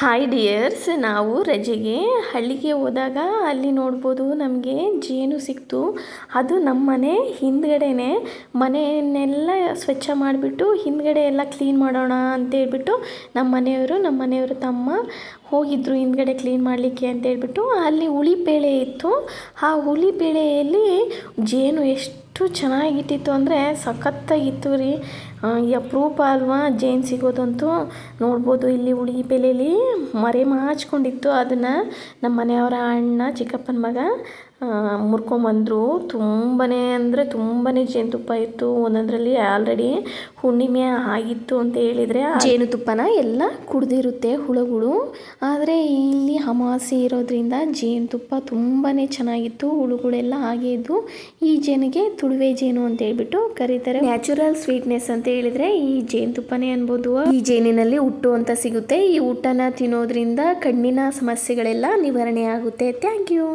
Hi dears ನಾವು ರಜೆಗೆ ಹಳ್ಳಿಗೆ ಹೋದಾಗ ಅಲ್ಲಿ ನೋಡ್ಬೋದು ನಮಗೆ ಜೇನು ಸಿಕ್ತು. ಅದು ನಮ್ಮ ಮನೆ ಹಿಂದ್ಗಡೆನೆ. ಮನೆಯನ್ನೆಲ್ಲ ಸ್ವಚ್ಛ ಮಾಡಿಬಿಟ್ಟು ಹಿಂದ್ಗಡೆ ಎಲ್ಲ ಕ್ಲೀನ್ ಮಾಡೋಣ ಅಂತೇಳ್ಬಿಟ್ಟು ನಮ್ಮ ಮನೆಯವರು ನಮ್ಮ ಮನೆಯವರು ತಮ್ಮ ಹೋಗಿದ್ರು ಹಿಂದ್ಗಡೆ ಕ್ಲೀನ್ ಮಾಡಲಿಕ್ಕೆ ಅಂತೇಳ್ಬಿಟ್ಟು ಅಲ್ಲಿ ಹುಳಿ ಬೇಳೆ ಇತ್ತು. ಆ ಹುಳಿಬೇಳೆಯಲ್ಲಿ ಜೇನು ಎಷ್ಟು ಚೆನ್ನಾಗಿಟ್ಟಿತ್ತು ಅಂದರೆ ಸಖತ್ತಾಗಿತ್ತು ರೀ. ಈ ಅಪರೂಪ ಅಲ್ವಾ ಜೇನು ಸಿಗೋದಂತೂ ನೋಡ್ಬೋದು ಇಲ್ಲಿ ಹುಳಿ ಬೆಲೆಯಲ್ಲಿ ಮರೆ ಮಾಚ್ಕೊಂಡಿತ್ತು. ಅದನ್ನು ನಮ್ಮ ಮನೆಯವರ ಅಣ್ಣ ಚಿಕ್ಕಪ್ಪನ ಮಗ ಮುರ್ಕೊಂಬಂದರು. ತುಂಬಾ ಅಂದರೆ ತುಂಬಾ ಜೇನುತುಪ್ಪ ಇತ್ತು. ಒಂದೊಂದರಲ್ಲಿ ಆಲ್ರೆಡಿ ಹುಣ್ಣಿಮೆ ಆಗಿತ್ತು ಅಂತ ಹೇಳಿದರೆ ಜೇನುತುಪ್ಪನ ಎಲ್ಲ ಕುಡ್ದಿರುತ್ತೆ ಹುಳುಗಳು. ಆದರೆ ಇಲ್ಲಿ ಅಮಾಸೆ ಇರೋದ್ರಿಂದ ಜೇನುತುಪ್ಪ ತುಂಬಾ ಚೆನ್ನಾಗಿತ್ತು. ಹುಳುಗಳೆಲ್ಲ ಹಾಗೆ ಇದ್ದು ಈ ಜೇನಿಗೆ ತುಳುವೆ ಜೇನು ಅಂತ ಹೇಳ್ಬಿಟ್ಟು ಕರೀತಾರೆ. ನ್ಯಾಚುರಲ್ ಸ್ವೀಟ್ನೆಸ್ ಅಂತ ಹೇಳಿದರೆ ಈ ಜೇನುತುಪ್ಪನೇ ಅನ್ಬೋದು. ಈ ಜೇನಿನಲ್ಲಿ ಹುಟ್ಟು ಅಂತ ಸಿಗುತ್ತೆ. ಈ ಊಟನ ತಿನ್ನೋದ್ರಿಂದ ಕಣ್ಣಿನ ಸಮಸ್ಯೆಗಳೆಲ್ಲ ನಿವಾರಣೆ ಆಗುತ್ತೆ. Thank you